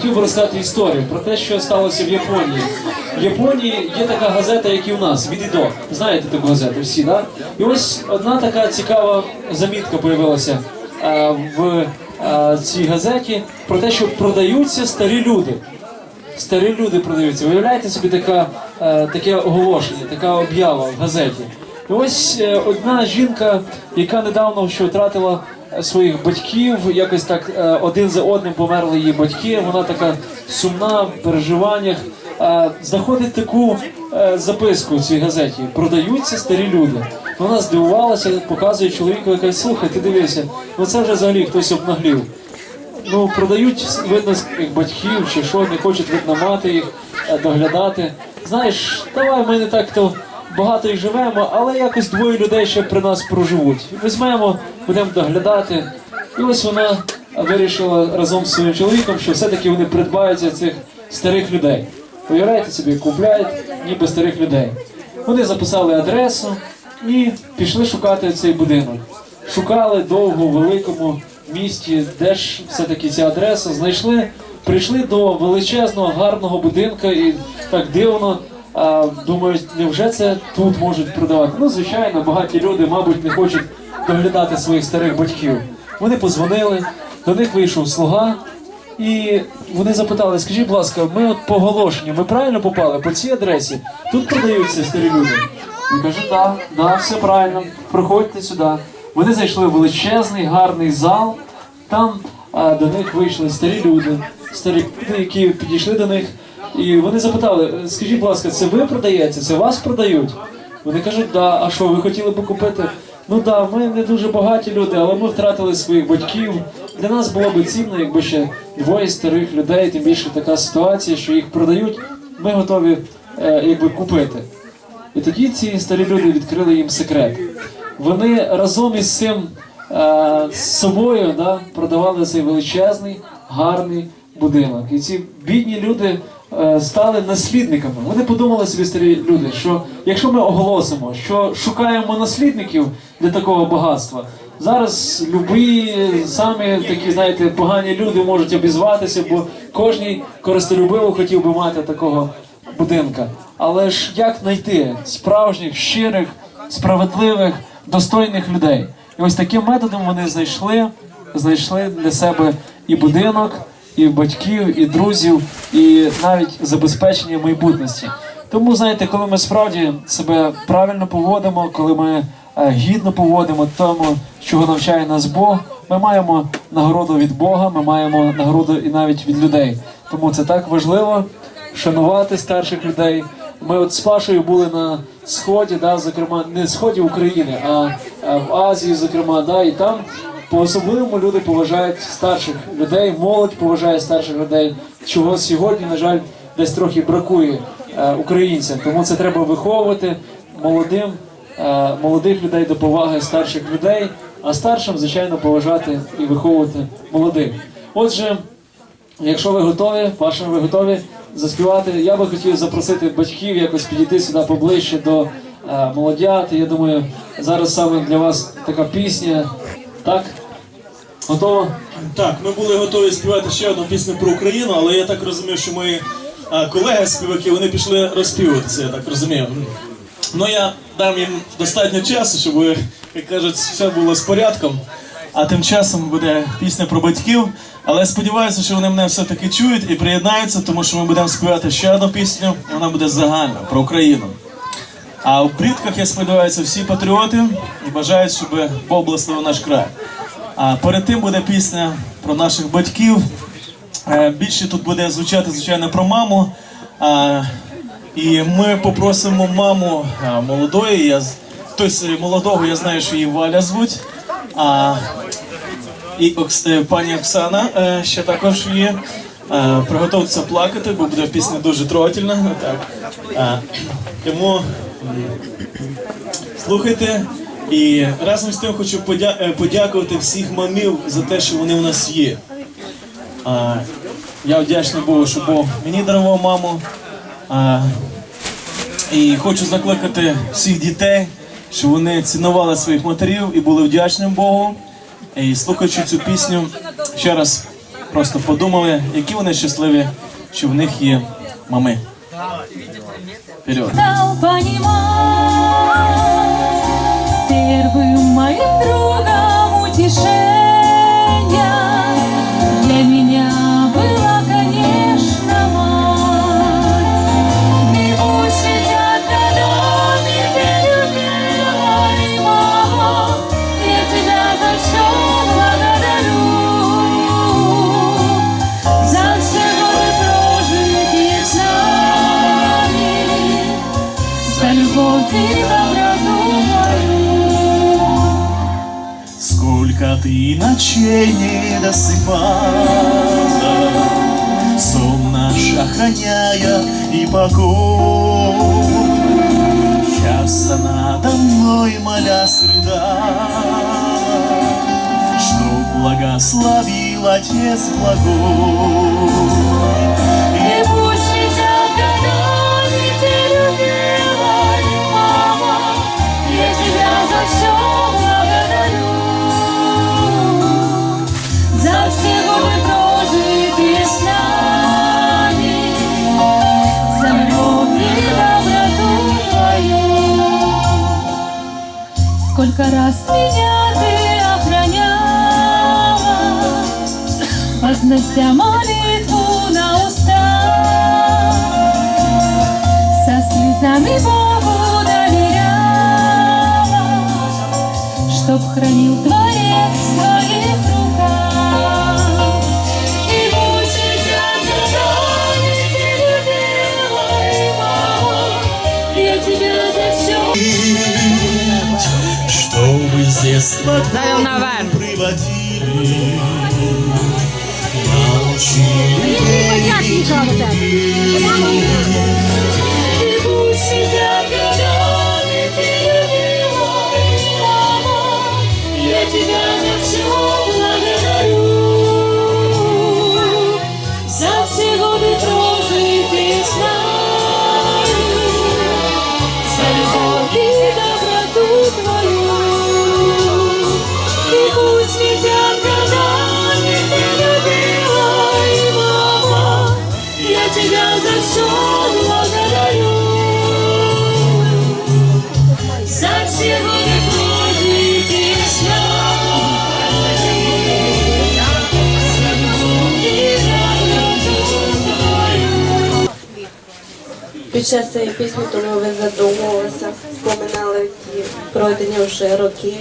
Хотів би розказати історію про те, що сталося в Японії. В Японії є така газета, як і у нас, Відідо. Знаєте таку газету всі, да? І ось одна така цікава замітка появилася е, в е, цій газеті про те, що продаються старі люди. Старі люди продаються. Виявляєте собі така, е, таке оголошення, така об'ява в газеті. І ось е, одна жінка, яка недавно ще втратила своїх батьків, якось так е, один за одним померли її батьки. Вона така сумна в переживаннях. е, знаходить таку е, записку в цій газеті: продаються старі люди. Вона здивувалася, показує чоловіку, яка слухай, ти дивися, ну це вже взагалі хтось обнаглів ну, продають, видно, батьків чи що, не хочуть видно мати їх, доглядати. Знаєш, давай ми не так то багато їх живемо, але якось двоє людей ще при нас проживуть. Візьмемо, будемо доглядати. І ось вона вирішила разом з своїм чоловіком, що все-таки вони придбаються цих старих людей. Уявляєте собі, купляють ніби старих людей. Вони записали адресу і пішли шукати цей будинок. Шукали довго в великому місті, де ж все-таки ця адреса. Знайшли, прийшли до величезного гарного будинка і так дивно. Думають, невже це тут можуть продавати? Ну, звичайно, багаті люди, мабуть, не хочуть доглядати своїх старих батьків. Вони позвонили, до них вийшов слуга, і вони запитали: скажіть, будь ласка, ми от по ми правильно попали по цій адресі? Тут продаються старі люди. Він каже, да, да, все правильно, проходьте сюди. Вони зайшли в величезний гарний зал. Там а, до них вийшли старі люди, старі люди, які підійшли до них. І вони запитали: скажіть, будь ласка, це ви продаєте? Це вас продають? Вони кажуть, да, а що, ви хотіли б купити? Ну да, ми не дуже багаті люди, але ми втратили своїх батьків. Для нас було б цінно, якби ще двоє старих людей, тим більше така ситуація, що їх продають, ми готові е, якби купити. І тоді ці старі люди відкрили їм секрет. Вони разом із цим е, з собою да, продавали цей величезний, гарний будинок. І ці бідні люди е, стали наслідниками. Вони подумали собі, старі люди, що якщо ми оголосимо, що шукаємо наслідників для такого багатства, зараз любі самі такі, знаєте, погані люди можуть обізватися, бо кожний користолюбиво хотів би мати такого будинка. Але ж як знайти справжніх, щирих, справедливих, достойних людей? І ось таким методом вони знайшли, знайшли для себе і будинок, і батьків, і друзів, і навіть забезпечення майбутності. Тому знаєте, коли ми справді себе правильно поводимо, коли ми е, гідно поводимо тому, чого навчає нас Бог, ми маємо нагороду від Бога, ми маємо нагороду і навіть від людей. Тому це так важливо шанувати старших людей. Ми от з Пашою були на сході, да, зокрема, не сході України, а, а в Азії, зокрема, да, і там по-особливому люди поважають старших людей, молодь поважає старших людей, чого сьогодні, на жаль, десь трохи бракує е, українцям. Тому це треба виховувати молодим, е, молодих людей до поваги старших людей, а старшим, звичайно, поважати і виховувати молодих. Отже, Якщо ви готові, Паша, ви готові заспівати? Я би хотів запросити батьків якось підійти сюди поближче до е, молодят. Я думаю, зараз саме для вас така пісня. Так? Готово? Так, ми були готові співати ще одну пісню про Україну, але я так розумію, що мої колеги співаки вони пішли розспівуватися, я так розумію. Ну я дам їм достатньо часу, щоб, як кажуть, все було з порядком. А тим часом буде пісня про батьків. Але сподіваюся, що вони мене все-таки чують і приєднаються, тому що ми будемо співати ще одну пісню, і вона буде загальна про Україну. А в плітках, я сподіваюся, всі патріоти і бажають, щоб Бог благословив наш край. А перед тим буде пісня про наших батьків. Е, Більше тут буде звучати, звичайно, про маму. І ми попросимо маму молодої. Я е, молодого, я знаю, що її Валя звуть. І е, пані Оксана ще також є. Приготуйтеся плакати, бо буде пісня дуже трогательна. Так. Тому слухайте. І разом з тим хочу е, подякувати всіх мамів за те, що вони у нас є. Я вдячний Богу, що Бог мені дарував маму. І хочу закликати всіх дітей, щоб вони цінували своїх матерів і були вдячним Богу. І слухаючи цю пісню, ще раз просто подумали, які вони щасливі, що в них є мами. Вперед! Ночей не досыпала, Сон наш охраняя и покой. Часто надо мной моля срыдала, Что благословил Отец благой. Вознося молитву на уста, Со слезами Богу доверяла, Чтоб хранил Творец в своих руках. И пусть летят годами, ты любила мама, Я тебя за все Чтобы с детства 你。我一定会叫你知道的，不对？Під час цієї пісні, тому ви задумувалися, споминали ті пройдені вже роки,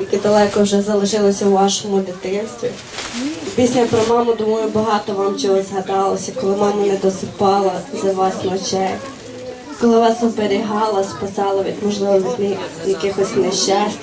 які далеко вже залишилися у вашому дитинстві. Пісня про маму, думаю, багато вам чого згадалося, коли мама не досипала за вас ночей, коли вас оберігала, спасала від можливо від якихось нещасть.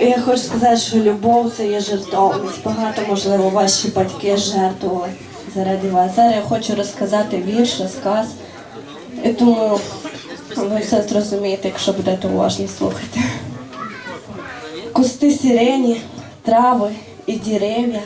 І Я хочу сказати, що любов це є жертовність. Багато, можливо, ваші батьки жертвували заради вас. Зараз я хочу розказати вірш, розказ. Я думаю, ви все зрозумієте, якщо будете уважні слухати. Кусти сирені, трави і дерев'я,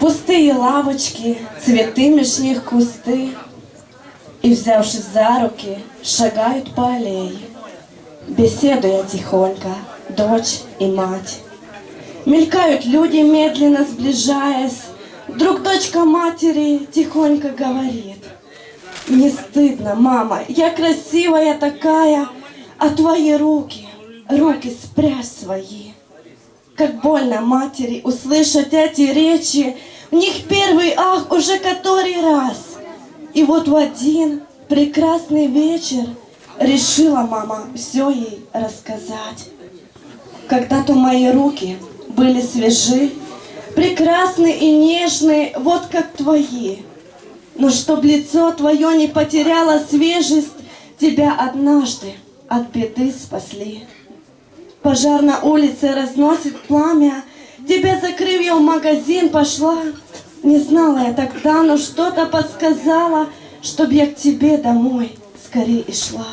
пустые лавочки, цветы меж них кусты, И, взявшись за руки, шагают по аллее, Беседуя тихонько, дочь и мать. Мелькают люди, медленно сближаясь, Вдруг дочка матери тихонько говорит, не стыдно, мама, я красивая такая, А твои руки, руки спрячь свои. Как больно матери услышать эти речи, В них первый ах уже который раз. И вот в один прекрасный вечер Решила мама все ей рассказать. Когда-то мои руки были свежи, Прекрасны и нежны, вот как твои. Но чтоб лицо твое не потеряло свежесть, Тебя однажды от беды спасли. Пожар на улице разносит пламя, Тебя закрыв я в магазин пошла. Не знала я тогда, но что-то подсказала, Чтоб я к тебе домой скорее и шла.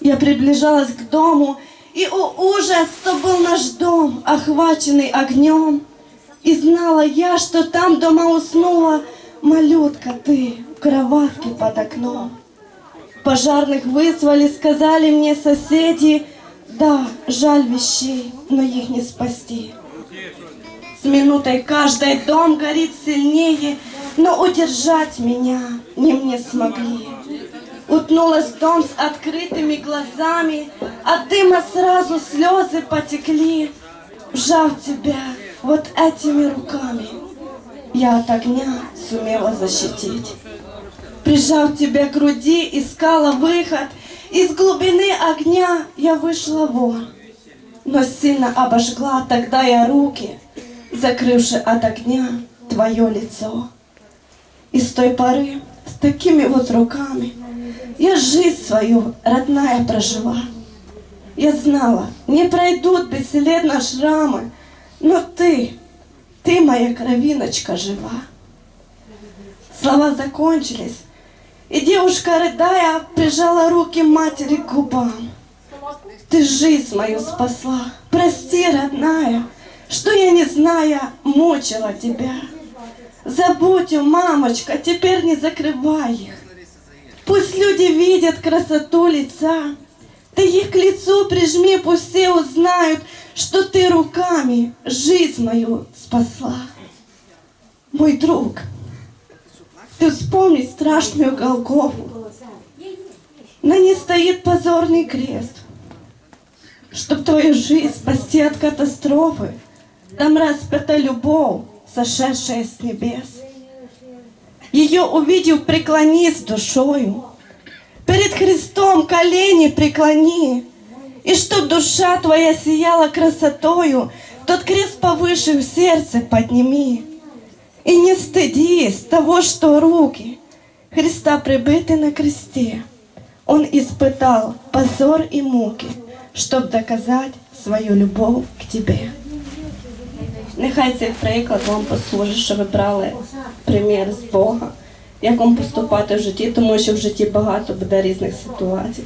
Я приближалась к дому, и, о ужас, то был наш дом, охваченный огнем. И знала я, что там дома уснула малютка ты в кроватке под окном. Пожарных вызвали, сказали мне соседи, да, жаль вещей, но их не спасти. С минутой каждый дом горит сильнее, но удержать меня не мне смогли. Утнулась в дом с открытыми глазами, от дыма сразу слезы потекли. Вжав тебя вот этими руками, я от огня сумела защитить. Прижав тебя к груди, искала выход, из глубины огня я вышла вон. Но сильно обожгла тогда я руки, закрывши от огня твое лицо. И с той поры, с такими вот руками, я жизнь свою, родная, прожила. Я знала, не пройдут бесследно шрамы, но ты, ты моя кровиночка жива. Слова закончились, и девушка, рыдая, прижала руки матери к губам. Ты жизнь мою спасла, прости, родная, что я, не зная, мучила тебя. Забудь, о, мамочка, теперь не закрывай их. Пусть люди видят красоту лица. Ты их к лицу прижми, пусть все узнают, что ты руками жизнь мою спасла. Мой друг, ты вспомни страшную Голгофу. На ней стоит позорный крест. Чтоб твою жизнь спасти от катастрофы, там распята любовь, сошедшая с небес. Ее увидев, преклонись душою. Перед Христом колени преклони. И чтоб душа твоя сияла красотою, тот крест повыше в сердце подними. И не стыдись того, что руки Христа прибыты на кресте. Он испытал позор и муки, щоб доказать свою любов к тебе. Нехай цей приклад вам послужить, що ви брали примір з Бога, як вам поступати в житті, тому що в житті багато буде різних ситуацій.